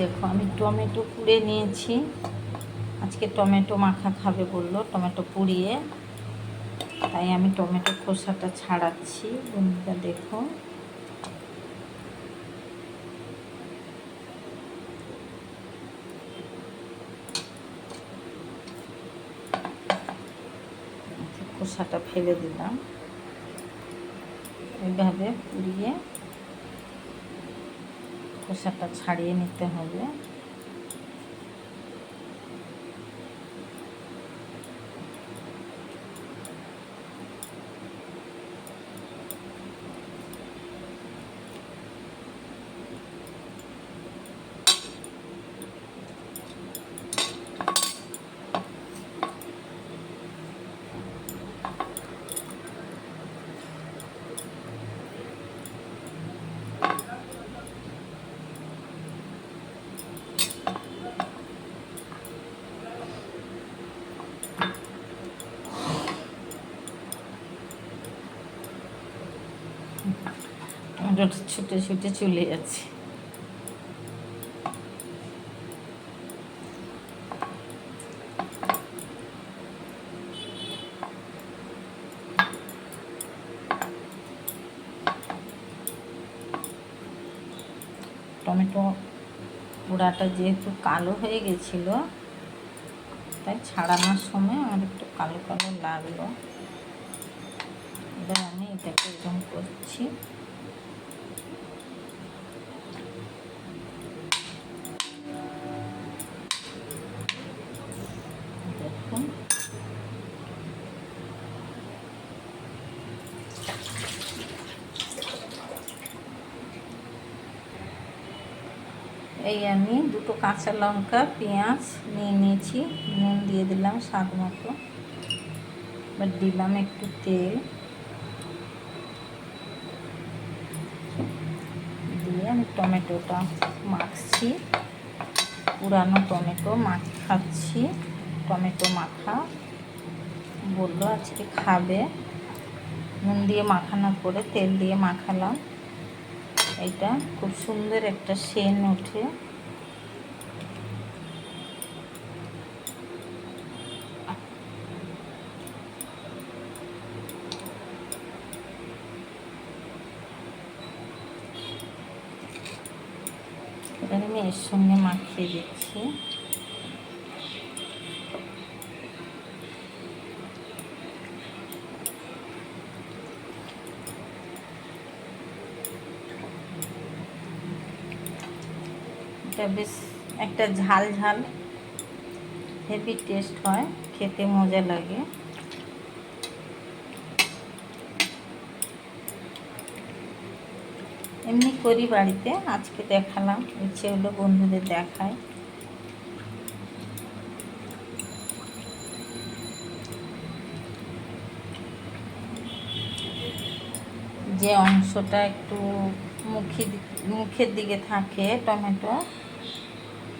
দেখো, আমি টমেটো পুড়ে নিয়েছি। আজকে টমেটো মাখা খাবে বলল, টমেটো পুড়িয়ে। তাই আমি টমেটো খোসাটা ছাড়াচ্ছি, বন্ধুরা দেখো। খোসাটা ফেলে দিলাম। এইভাবে পুড়িয়ে খোসাটা ছাড়িয়ে নিতে হবে। ছুটে ছুটে চলে যাচ্ছে। টমেটো পোড়াটা যেহেতু কালো হয়ে গেছিল, তাই ছাড়ানোর সময় আমার একটু কালো কালো লাগল। এবার আমি এটাকে এরকম করছি দেখুন এই আমি দুটো কাঁচা লঙ্কা, পেঁয়াজ, নিয়ে নিয়েছি। নুন দিয়ে দিলাম স্বাদ মতো। এবার দিলাম একটু তেল। দিয়ে আমি টমেটোটা মাখছি। পুরানো টমেটো মাখাচ্ছি টমেটো মাখা। বলল আজকে খাবে। নুন দিয়ে মাখানোর পরে তেল দিয়ে মাখালাম। এটা খুব সুন্দর একটা সেন ওঠে। এবার আমি এর সঙ্গে মাখিয়ে দিচ্ছি। এটা বেশ একটা ঝাল ঝাল, হেভি টেস্ট হয়, খেতে মজা লাগে। এমনি করি বাড়িতে, আজকে দেখালাম, ইচ্ছে হলো বন্ধুদের দেখায়। যে অংশটা একটু মুখি মুখের দিকে থাকে, টমেটো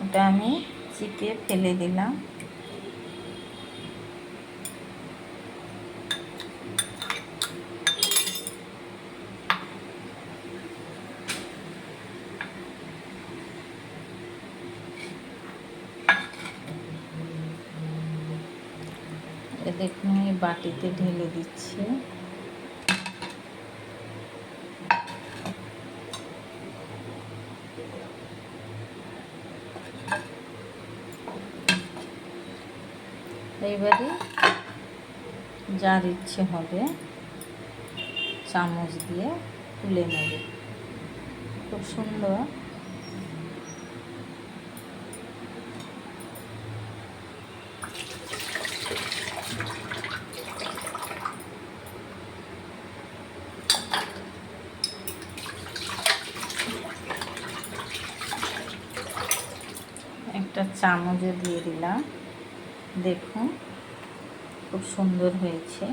ওটা আমি চিপে ফেলে দিলাম। দেখুন বাটিতে ঢেলে দিচ্ছি। এইবারে যার ইচ্ছে হবে চামচ দিয়ে তুলে নেবে। খুব সুন্দর। একটা চামচে দিয়ে দিলাম। দেখুন খুব সুন্দর হয়েছে।